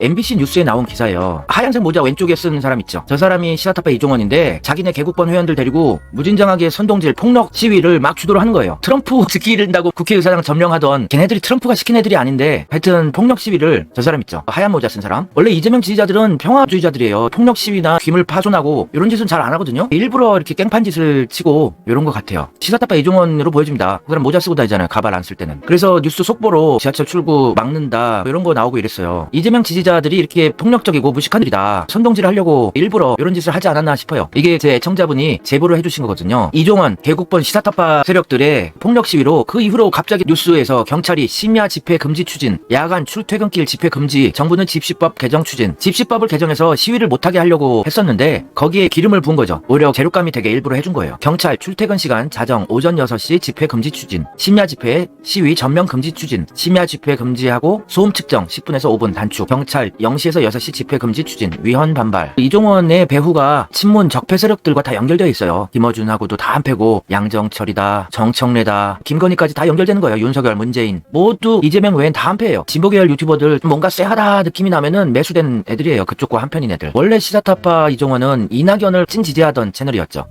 MBC 뉴스에 나온 기사예요. 하얀색 모자 왼쪽에 쓴 사람 있죠. 저 사람이 시사타파 이종원인데 자기네 개국본 회원들 데리고 무진장하게 선동질 폭력 시위를 막 주도를 하는 거예요. 트럼프 지키는다고 국회의사당 점령하던 걔네들이 트럼프가 시킨 애들이 아닌데 하여튼 폭력 시위를 저 사람 있죠. 하얀 모자 쓴 사람. 원래 이재명 지지자들은 평화주의자들이에요. 폭력 시위나 귀물 파손하고 이런 짓은 잘 안 하거든요. 일부러 이렇게 깽판 짓을 치고 이런 것 같아요. 시사타파 이종원으로 보여집니다. 그 사람 모자 쓰고 다니잖아요. 가발 안 쓸 때는. 그래서 뉴스 속보로 지하철 출구 막는다 뭐 이런 거 나오고 이랬어요. 이재명 지지자 들이 이렇게 폭력적이고 무식한 들이다. 선동질 하려고 일부러 이런 짓을 하지 않았나 싶어요. 이게 제 애청자분이 제보를 해주신 거거든요. 이종원 개국본 시사타파 세력들의 폭력 시위로 그 이후로 갑자기 뉴스에서 경찰이 심야 집회 금지 추진, 야간 출퇴근길 집회 금지, 정부는 집시법 개정 추진, 집시법을 개정해서 시위를 못하게 하려고 했었는데 거기에 기름을 부은 거죠. 오히려 재료감이 되게 일부러 해준 거예요. 경찰 출퇴근 시간 자정 오전 6시 집회 금지 추진, 심야 집회 시위 전면 금지 추진, 심야 집회 금지하고 소음 측정 10분에서 5분 단축, 경찰 0시에서 6시 집회 금지 추진, 위헌 반발. 이종원의 배후가 친문 적폐 세력들과 다 연결되어 있어요. 김어준하고도 다 한패고 양정철이다, 정청래다, 김건희까지 다 연결되는 거예요. 윤석열, 문재인 모두 이재명 외엔 다 한패예요. 진보계열 유튜버들 뭔가 쎄하다 느낌이 나면은 매수된 애들이에요. 그쪽과 한편인 애들. 원래 시사타파 이종원은 이낙연을 찐 지지하던 채널이었죠.